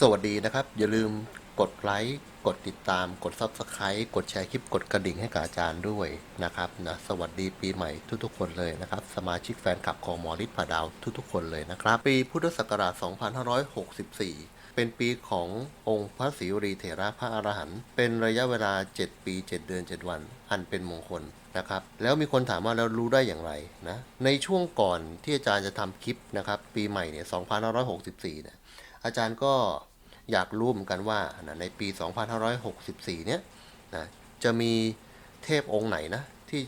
สวัสดีนะครับ อย่าลืมกดไลค์กดติดตามกด Subscribe กดแชร์คลิปกดกระดิ่งให้กับอาจารย์ด้วยนะครับนะสวัสดีปีใหม่ทุกๆคนเลยนะครับ สมาชิกแฟนคลับของหมอฤทธิ์ผาดาวทุกๆคนเลยนะครับ ปีพุทธศักราช 2564 เป็นปีขององค์พระศรีวรีเถระพระอรหันต์เป็นระยะเวลา 7 ปี 7 เดือน 7 วัน อันเป็นมงคลนะครับแล้วมีคนถามว่าเรารู้ได้อย่างไรนะในช่วงก่อนที่อาจารย์จะทำคลิปนะครับปีใหม่เนี่ย2564เนี่ย อาจารย์ก็อยากรู้เหมือนกันว่านะในปี 2564 เนี่ยนะจะมีเทพองค์ไหนนะที่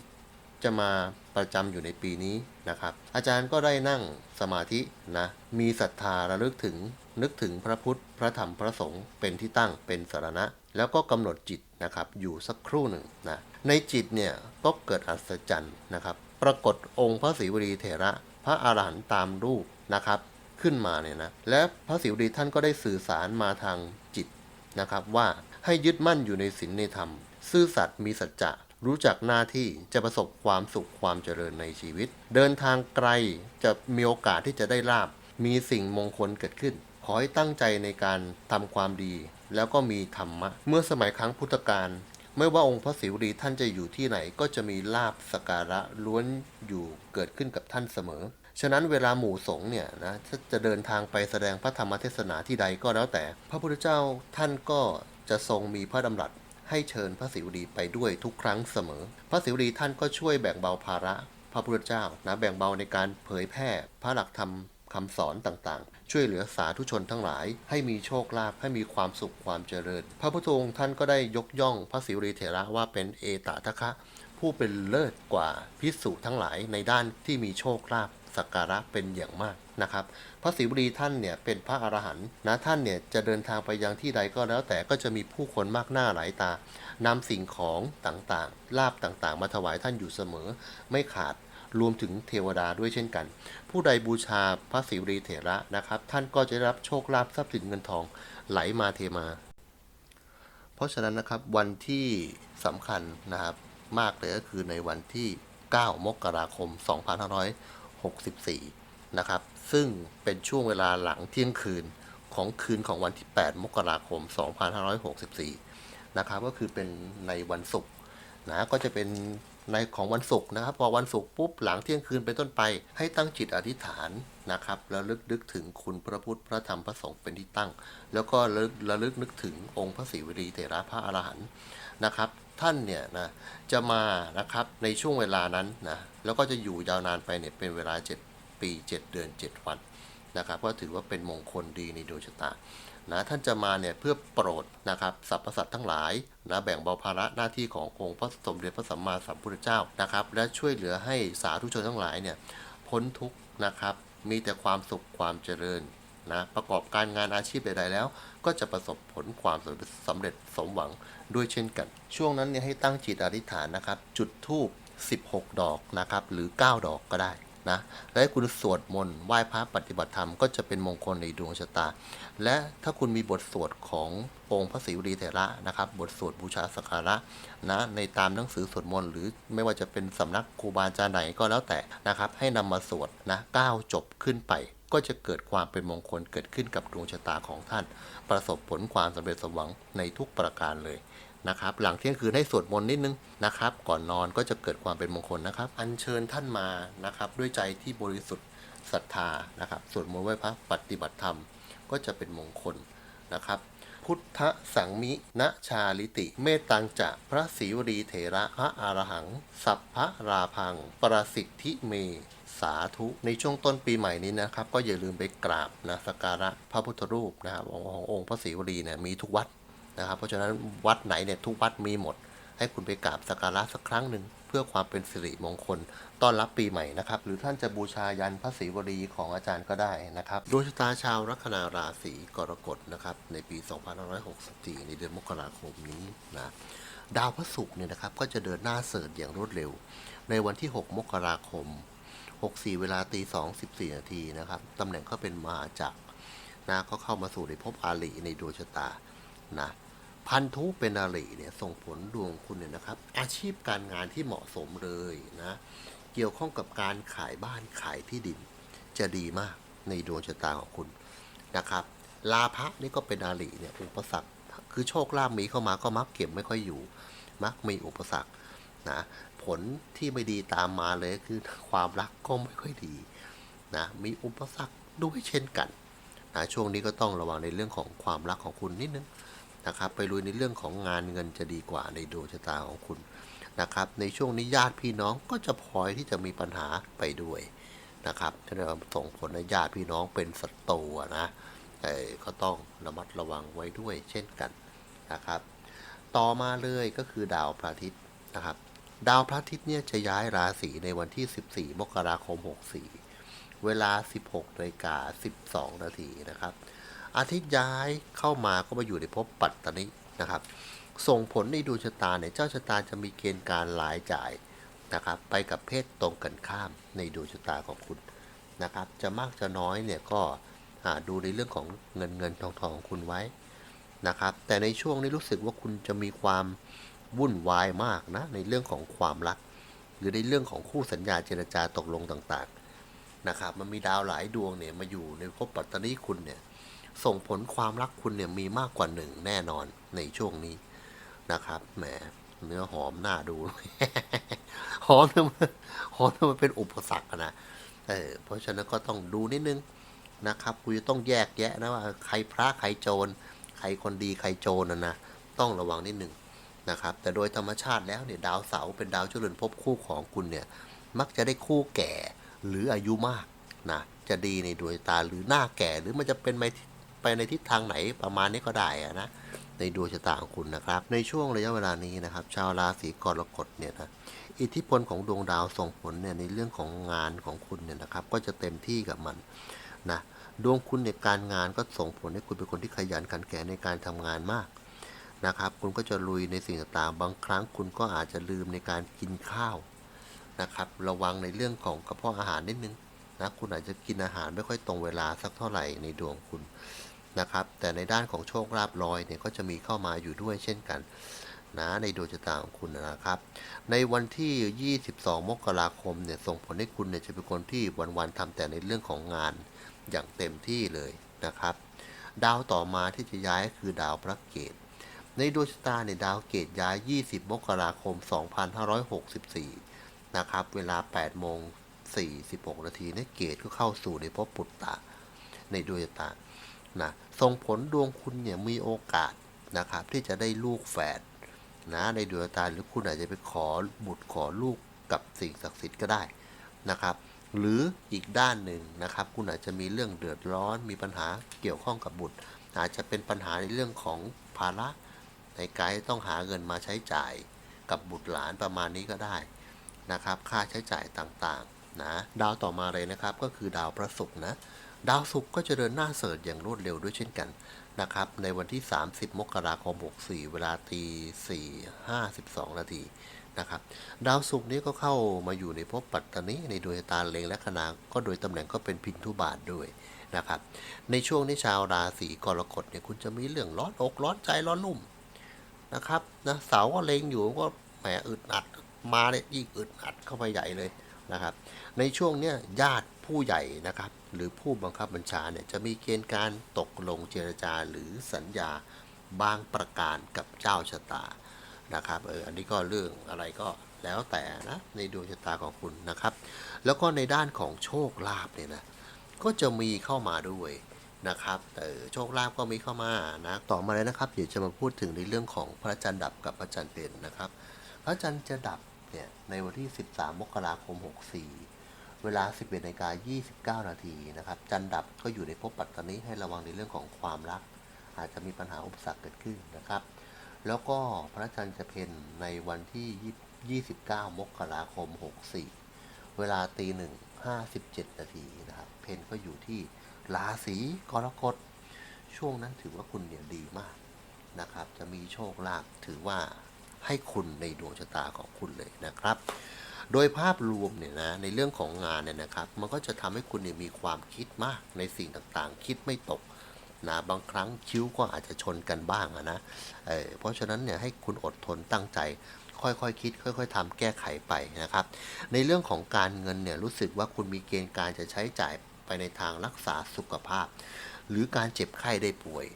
จะมาประจำอยู่ในปีนี้นะครับ อาจารย์ก็ได้นั่งสมาธินะมีศรัทธาระลึกถึงนึกถึงพระพุทธพระธรรมพระสงฆ์เป็นที่ตั้งเป็นสารณะ แล้วก็กำหนดจิตนะครับอยู่สักครู่หนึ่งนะในจิตเนี่ยก็เกิดอัศจรรย์นะครับ ปรากฏองค์พระศรีวรีเถระ พระอาหารหันต์ตามรูปนะครับ ขึ้นมาเนี่ยนะและพระศิวลีท่านก็ได้สื่อสารมาทางจิตนะครับว่าให้ยึดมั่นอยู่ในศีลในธรรม ซื่อสัตย์มีสัจจะรู้จักหน้าที่จะประสบความสุขความเจริญในชีวิต เดินทางไกลจะมีโอกาสที่จะได้ลาบ มีสิ่งมงคลเกิดขึ้น ขอให้ตั้งใจในการทำความดี แล้วก็มีธรรมะ เมื่อสมัยครั้งพุทธกาลไม่ว่าองค์พระศิวลีท่านจะอยู่ที่ไหนก็จะมีลาบสการะล้วนอยู่เกิดขึ้นกับท่านเสมอ ฉะนั้นเวลาหมู่สงเนี่ยนะถ้าจะเดินทางไปแสดงพระธรรมเทศนาที่ใดก็แล้วแต่ พระพุทธเจ้าท่านก็จะทรงมีพระดำรัสให้เชิญพระศิวลีไปด้วยทุกครั้งเสมอ พระศิวลีท่านก็ช่วยแบ่งเบาภาระพระพุทธเจ้านะแบ่งเบาในการเผยแพร่พระหลักธรรมคำสอนต่างๆ ช่วยเหลือสาธุชนทั้งหลาย ให้มีโชคลาภให้มีความสุขความเจริญ พระพุทธองค์ท่านก็ได้ยกย่องพระศิวลีเถระว่าเป็นเอตทะคะ ผู้เป็นเลิศกว่าพิสุทั้งหลายในด้านที่มีโชคลาภ สักการะเป็นอย่างมากนะครับ พระศิวลีท่านเนี่ยเป็นพระอรหันต์นะท่านเนี่ยจะเดินทางไปยังที่ใดก็แล้วแต่ก็จะมีผู้คนมากหน้าหลายตานำสิ่งของต่างๆลาบต่างๆ มาถวายท่านอยู่เสมอ ไม่ขาดรวมถึงเทวดาด้วยเช่นกัน ผู้ใดบูชาพระศิวลีเถระนะครับ ท่านก็จะรับโชคลาภทรัพย์สินเงินทองไหลมาเทมา เพราะฉะนั้นนะครับวันที่สำคัญนะครับมากเลยก็คือในวันที่ 9 มกราคม 2564 นะครับ ซึ่งเป็นช่วงเวลาหลังเที่ยงคืนของคืนของวันที่ 8 มกราคม 2564 นะครับ ก็คือเป็นในวันศุกร์นะ ก็จะเป็นในของวันศุกร์นะครับ พอวันศุกร์ปุ๊บหลังเที่ยงคืนเป็นต้นไป ให้ตั้งจิตอธิษฐานนะครับแล้วลึกนึกถึงคุณพระพุทธพระธรรมพระสงฆ์เป็นที่ตั้ง แล้วก็ระลึกระลึกนึกถึงองค์พระศรีวลีเถระพระอรหันต์นะครับ ท่านเนี่ยนะจะมานะครับในช่วงเวลานั้นนะแล้วก็จะอยู่ยาวนานไปเนี่ยเป็นเวลา 7 ปี 7 เดือน 7 วันนะครับก็ถือว่าเป็นมงคลดีในดวงชะตานะท่านจะมาเนี่ยเพื่อโปรดนะครับสรรพสัตว์ทั้งหลายนะแบ่งเบาภาระหน้าที่ขององค์พระสมเด็จพระสัมมาสัมพุทธเจ้านะครับ และช่วยเหลือให้สาธุชนทั้งหลายเนี่ยพ้นทุกข์นะครับ มีแต่ความสุขความเจริญ นะประกอบการงานอาชีพใดๆแล้ว ก็จะประสบผลความสำเร็จสมหวังด้วยเช่นกัน ช่วงนั้นเนี่ยให้ตั้งจิตอธิษฐานนะครับ จุดธูป16 ดอกนะครับหรือ 9 ดอกก็ได้นะและคุณสวดมนต์ไหว้พระปฏิบัติธรรมก็จะเป็นมงคลในดวงชะตา และถ้าคุณมีบทสวดขององค์พระศรีวลีเถระนะครับ บทสวดบูชาสักการะนะในตามหนังสือสวดมนต์หรือไม่ว่าจะเป็นสำนักครูบาอาจารย์ไหนก็แล้วแต่นะครับ ให้นำมาสวดนะ9จบขึ้นไป ก็จะเกิดความเป็นมงคลเกิดขึ้นกับดวงชะตาของท่าน ประสบผลความสำเร็จสมหวังในทุกประการเลยนะครับ หลังเที่ยงคืนให้สวดมนต์นิดนึงนะครับ ก่อนนอนก็จะเกิดความเป็นมงคลนะครับ อัญเชิญท่านมานะครับ ด้วยใจที่บริสุทธิ์ศรัทธานะครับสวดมนต์ไหว้พระปฏิบัติธรรมก็จะเป็นมงคลนะครับ พุทธสังมิณชาลิติ เมตังจะพระศรีวรีเถระพระอารหัง สัพพะราพัง ประสิทธิเมสาธุในช่วงต้นปีใหม่นี้นะครับ ก็อย่าลืมไปกราบนะสักการะพระพุทธรูปนะครับขององค์พระศรีวลีเนี่ยมีทุกวัดนะครับ เพราะฉะนั้นวัดไหนเนี่ยทุกวัดมีหมด ให้คุณไปกราบสักการะสักครั้งหนึ่ง พื่อความเป็นสิริมงคลต้อนรับปีใหม่นะครับ หรือท่านจะบูชายันพระศรีวลีของอาจารย์ก็ได้นะครับดวงชะตาชาวลัคนาราศีกรกฎนะครับในปี 2564 ในเดือนมกราคมนี้นะดาวพระศุกร์เนี่ยนะครับก็จะเดินหน้าเสริฐอย่างรวดเร็ว ในวันที่ 6 มกราคม 64 เวลาตี2 14 นาทีนะครับตำแหน่งก็เป็นมหาจักรนะก็เข้ามาสู่ในภพอาลีในดวงชะตานะ พันธุเป็นอาลีเนี่ยส่งผลดวงคุณเนี่ยนะครับ อาชีพการงานที่เหมาะสมเลยนะเกี่ยวข้องกับการขายบ้านขายที่ดิน จะดีมากในดวงชะตาของคุณนะครับลาภะนี่ก็เป็นอาลีเนี่ยอุปสรรคคือโชคลาภมีเข้ามาก็มักเก็บไม่ค่อยอยู่ มักมีอุปสรรคนะผลที่ไม่ดีตามมาเลยคือความรักก็ไม่ค่อยดีนะมีอุปสรรคด้วยเช่นกันนะช่วงนี้ก็ต้องระวังในเรื่องของความรักของคุณนิดนึง นะครับ ไปลุยในเรื่องของงานเงินจะดีกว่าในดวงชะตาของคุณนะครับ ในช่วงนี้ญาติพี่น้องก็จะพลอยที่จะมีปัญหาไปด้วยนะครับถ้าเราส่งผลให้ญาติพี่น้องเป็นศัตรูนะเออก็ต้องระมัดระวังไว้ด้วยเช่นกันนะครับ ต่อมาเลยก็คือดาวพระอาทิตย์นะครับ ดาวพระอาทิตย์เนี่ยจะย้ายราศีในวันที่ 14 มกราคม 64 เวลา 16นาฬิกา12 นาทีนะครับ อาทิตย์ย้ายเข้ามาก็มาอยู่ในภพปัตตนินะครับ ส่งผลในดวงชะตาเนี่ยเจ้าชะตาจะมีเกณฑ์การรายจ่ายนะครับ ไปกับเพศตรงกันข้ามในดวงชะตาของคุณนะครับ จะมากจะน้อยเนี่ยก็ดูในเรื่องของเงินเงินทองทองของคุณไว้นะครับ แต่ในช่วงนี้รู้สึกว่าคุณจะมีความวุ่นวายมากนะในเรื่องของความรัก หรือในเรื่องของคู่สัญญาเจรจาตกลงต่างๆนะครับ มันมีดาวหลายดวงเนี่ยมาอยู่ในภพปัตตนีคุณเนี่ย ส่งผลความรักคุณเนี่ยมีมากกว่าหนึ่งแน่นอนในช่วงนี้นะครับ แหม เนื้อหอมน่าดูหอมเนี่ยมันหอมเนี่ยมันเป็นอุปสรรคอะนะเออเพราะฉะนั้นก็ต้องดูนิดนึงนะครับคุณจะต้องแยกแยะนะว่าใครพระใครโจร ใครคนดีใครโจรนะนะต้องระวังนิดนึงนะครับ แต่โดยธรรมชาติแล้วเนี่ยดาวเสาร์เป็นดาวเจริญภพคู่ของคุณเนี่ยมักจะได้คู่แก่หรืออายุมากนะจะดีในดวงตาหรือหน้าแก่หรือมันจะเป็นไป ไปในทิศทางไหนประมาณนี้ก็ได้อะนะในดวงชะตาของคุณนะครับ ในช่วงระยะเวลานี้นะครับ ชาวราศีกรกฎเนี่ยนะอิทธิพลของดวงดาวส่งผลเนี่ยในเรื่องของงานของคุณเนี่ยนะครับ ก็จะเต็มที่กับมันนะดวงคุณในการงานก็ส่งผลให้คุณเป็นคนที่ขยันขันแข็งในการทำงานมากนะครับ คุณก็จะลุยในสิ่งต่างๆบางครั้งคุณก็อาจจะลืมในการกินข้าวนะครับ ระวังในเรื่องของกระเพาะอาหารนิดนึงนะคุณอาจจะกินอาหารไม่ค่อยตรงเวลาสักเท่าไหร่ในดวงคุณ นะครับ แต่ในด้านของโชคลาภลอยเนี่ยก็จะมีเข้ามาอยู่ด้วยเช่นกันนะในดวงชะตาของคุณนะครับ ในวันที่ 22 มกราคมเนี่ยส่งผลให้คุณเนี่ยจะเป็นคนที่วันๆทำแต่ในเรื่องของงานอย่างเต็มที่เลยนะครับ ดาวต่อมาที่จะย้ายคือดาวพระเกตในดวงชะตาเนี่ยดาวเกตย้าย 20 มกราคม 2564 นะครับ เวลา 8 โมง 46 นาทีเนี่ยเกตก็เข้าสู่ในภพปุตตะในดวงชะตา นะส่งผลดวงคุณเนี่ยมีโอกาสนะครับ ที่จะได้ลูกแฝดนะในดวงตาหรือคุณอาจจะไปขอบุตรขอลูกกับสิ่งศักดิ์สิทธิ์ก็ได้นะครับ หรืออีกด้านหนึ่งนะครับ คุณอาจจะมีเรื่องเดือดร้อน มีปัญหาเกี่ยวข้องกับบุตร อาจจะเป็นปัญหาในเรื่องของภาระในการต้องหาเงินมาใช้จ่ายกับบุตรหลานประมาณนี้ก็ได้นะครับ ค่าใช้จ่ายต่างๆนะดาวต่อมาเลยนะครับก็คือดาวพระศุกร์นะ ดาวศุกร์ก็จะเดินหน้าเสริร์อย่างรวดเร็วด้วยเช่นกันนะครับ ในวันที่ 30 มกราคม 64 เวลาตี4 52 นาทีนะครับ ดาวศุกร์นี้ก็เข้ามาอยู่ในภพปัตตานีในดวงตาเล็งและขนาก็โดยตำแหน่งก็เป็นพินทุบาทด้วยนะครับ ในช่วงนี้ชาวราศีกรกฎเนี่ยคุณจะมีเรื่องร้อนอกร้อนใจร้อนรุ่มนะครับนะเสาก็เล็งอยู่ก็แหมอึดอัดมาเนี่ยยิ่งอึดอัดเข้าไปใหญ่เลยนะครับ ในช่วงเนี้ยญาติผู้ใหญ่นะครับ หรือผู้บังคับบัญชาเนี่ยจะมีเกณฑ์การตกลงเจรจาหรือสัญญาบางประการกับเจ้าชะตานะครับเอออันนี้ก็เรื่องอะไรก็แล้วแต่นะในดวงชะตาของคุณนะครับ แล้วก็ในด้านของโชคลาภเนี่ยนะก็จะมีเข้ามาด้วยนะครับเออโชคลาภก็มีเข้ามานะต่อมาเลยนะครับเดี๋ยวจะมาพูดถึงในเรื่องของพระจันทร์ดับกับพระจันทร์เป็นนะครับ พระจันทร์จะดับเนี่ยในวันที่ 13 มกราคม 64 เวลา 11นาฬิกา29 นาทีนะครับ จันทร์ดับก็อยู่ในภพปัตตานีให้ระวังในเรื่องของความรัก อาจจะมีปัญหาอุปสรรคเกิดขึ้นนะครับ แล้วก็พระจันทร์จะเพ็ญในวันที่ 29 มกราคม 64 เวลาตีหนึ่ง57 นาทีนะครับ เพนก็อยู่ที่ราศีกรกฎ ช่วงนั้นถือว่าคุณเนี่ยดีมากนะครับ จะมีโชคลาภถือว่าให้คุณในดวงชะตาของคุณเลยนะครับ โดยภาพรวมเนี่ยนะในเรื่องของงานเนี่ยนะครับ มันก็จะทำให้คุณเนี่ยมีความคิดมากในสิ่งต่างๆ คิดไม่ตกนะบางครั้งคิ้วก็อาจจะชนกันบ้างนะเออเพราะฉะนั้นเนี่ยให้คุณอดทนตั้งใจ ค่อยๆคคิด ค่อย ๆทำแก้ไขไปนะครับ ในเรื่องของการเงินเนี่ยรู้สึกว่าคุณมีเกณฑ์การจะใช้จ่ายไปในทางรักษาสุขภาพ หรือการเจ็บไข้ได้ป่วย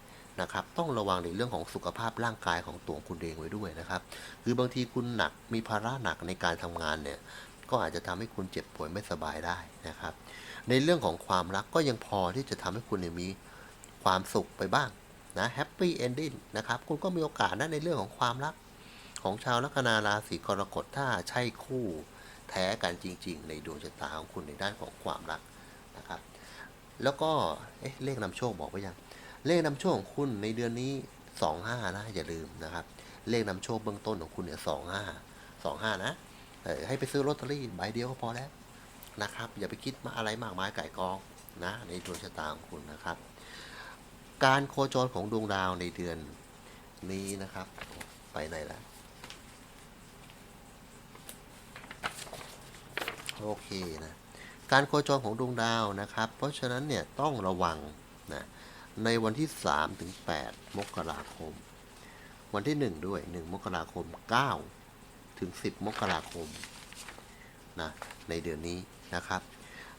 นะครับ ต้องระวังในเรื่องของสุขภาพร่างกายของตัวคุณเองไว้ด้วยนะครับ คือบางทีคุณหนักมีภาระหนักในการทำงานเนี่ย ก็อาจจะทำให้คุณเจ็บป่วยไม่สบายได้นะครับ ในเรื่องของความรักก็ยังพอที่จะทำให้คุณมีความสุขไปบ้างนะแฮปปี้เอนดิ้งนะครับ คุณก็มีโอกาสนะในเรื่องของความรักของชาวลัคนาราศีกรกฎถ้าใช่คู่แท้กันจริง ๆ ในดวงชะตาของคุณในด้านของความรักนะครับ แล้วก็เอ๊ะเลขนำโชคบอกไว้ยัง เลขนำโชคของคุณในเดือนนี้สองห้านะ อย่าลืมนะครับ เลขนำโชคเบื้องต้นของคุณเนี่ยสองห้าสองห้านะให้ไปซื้อลอตเตอรี่ใบเดียวก็พอแล้วนะครับ อย่าไปคิดมาอะไรมากมายไก่กองนะในดวงชะตาของคุณนะครับ การโคจรของดวงดาวในเดือนนี้นะครับ ไปไหนแล้วโอเคนะการโคจรของดวงดาวนะครับ เพราะฉะนั้นเนี่ยต้องระวังนะ ในวันที่ 3 ถึง 8 มกราคม วันที่ 1 ด้วย 1 มกราคม 9 ถึง 10 มกราคมนะในเดือนนี้นะครับ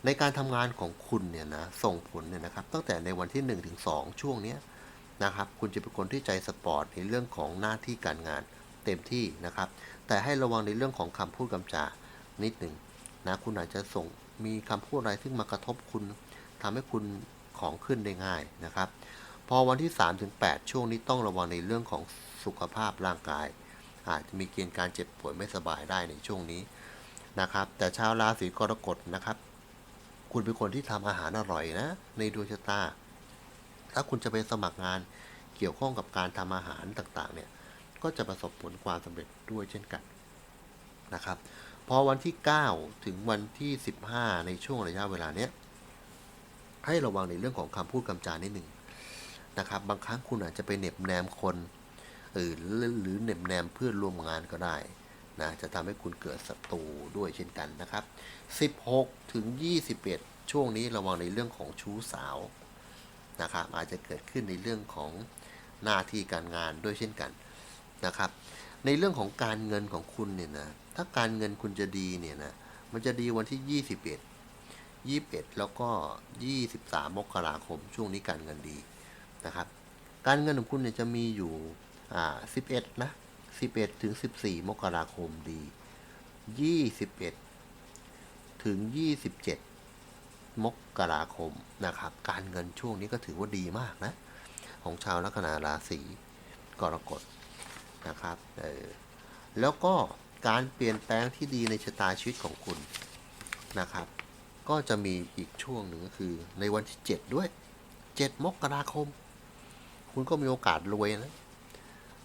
ในการทำงานของคุณเนี่ยนะส่งผลเนี่ยนะครับ ตั้งแต่ในวันที่ 1 ถึง 2 ช่วงนี้นะครับ คุณจะเป็นคนที่ใจสปอร์ตในเรื่องของหน้าที่การงานเต็มที่นะครับ แต่ให้ระวังในเรื่องของคำพูดคำจานิดหนึ่งนะคุณอาจจะส่งมีคำพูดอะไรซึ่งมากระทบคุณทำให้คุณ ของขึ้นได้ง่ายนะครับ พอวันที่3ถึง8ช่วงนี้ต้องระวังในเรื่องของสุขภาพร่างกาย อาจจะมีเกณฑ์การเจ็บป่วยไม่สบายได้ในช่วงนี้นะครับ แต่ชาวราศีกรกฎนะครับ คุณเป็นคนที่ทำอาหารอร่อยนะ ในดวงชะตา ถ้าคุณจะไปสมัครงานเกี่ยวข้องกับการทำอาหารต่างๆ เนี่ยก็จะประสบผลความสำเร็จด้วยเช่นกันนะครับ พอวันที่ 9 ถึงวันที่ 15 ในช่วงระยะเวลาเนี้ย ให้ระวังในเรื่องของคำพูดคำจานิดหนึ่งนะครับ บางครั้งคุณอาจจะไปเหน็บแนมคนออหรือหรือเหน็บแนมเพื่อนร่วมงานก็ได้นะจะทำให้คุณเกิดศัตรูด้วยเช่นกันนะครับ 16 ถึง 21 ช่วงนี้ระวังในเรื่องของชู้สาวนะครับ อาจจะเกิดขึ้นในเรื่องของหน้าที่การงานด้วยเช่นกันนะครับ ในเรื่องของการเงินของคุณเนี่ยนะถ้าการเงินคุณจะดีเนี่ยนะมันจะดีวันที่ 21 21 แล้วก็ 23 มกราคม ช่วงนี้การเงินดีนะครับ การเงินของคุณเนี่ยจะมีอยู่ 11 นะ 11 ถึง 14 มกราคมดี 21 ถึง 27 มกราคมนะครับ การเงินช่วงนี้ก็ถือว่าดีมากนะ ของชาวลัคนาราศีกรกฎนะครับ เออ แล้วก็การเปลี่ยนแปลงที่ดีในชะตาชีวิตของคุณนะครับ ก็จะมีอีกช่วงหนึ่งก็คือในวันที่ 7 ด้วย 7 มกราคม คุณก็มีโอกาสรวยนะ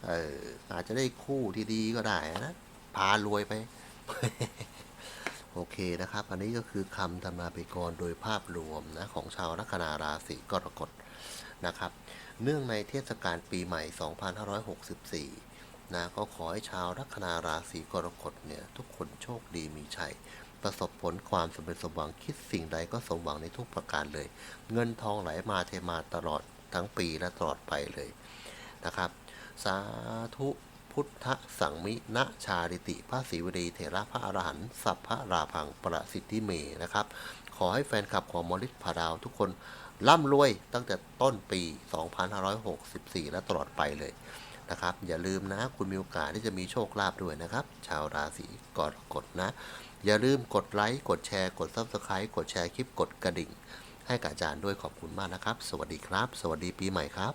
เอออาจจะได้คู่ที่ดีก็ได้นะ พารวยไป โอเคนะครับ อันนี้ก็คือคำทำนายไปกรโดยภาพรวมนะของชาวลัคนาราศีกรกฎนะครับ เนื่องในเทศกาลปีใหม่ 2564นะก็ขอให้ชาวลัคนาราศีกรกฎเนี่ยทุกคนโชคดีมีชัย ประสบผลความสำเร็จสมหวังคิดสิ่งใดก็สมหวังในทุกประการเลย เงินทองไหลมาเทมาตลอดทั้งปีและตลอดไปเลยนะครับ สาธุพุทธสังมิณชาริติพระศรีวดีเถระพระอรหันต์สัพพะราพังประสิทธิเมนะครับ ขอให้แฟนคลับของมอลิสพาราวทุกคนร่ำรวยตั้งแต่ต้นปี 2564 และตลอดไปเลยนะครับ อย่าลืมนะ คุณมีโอกาสที่จะมีโชคลาภด้วยนะครับ ชาวราศีกรกฎนะ อย่าลืมกดไลค์ กดแชร์ กด Subscribe กดแชร์คลิป กดกระดิ่ง ให้กับอาจารย์ด้วยขอบคุณมากนะครับ สวัสดีครับ สวัสดีปีใหม่ครับ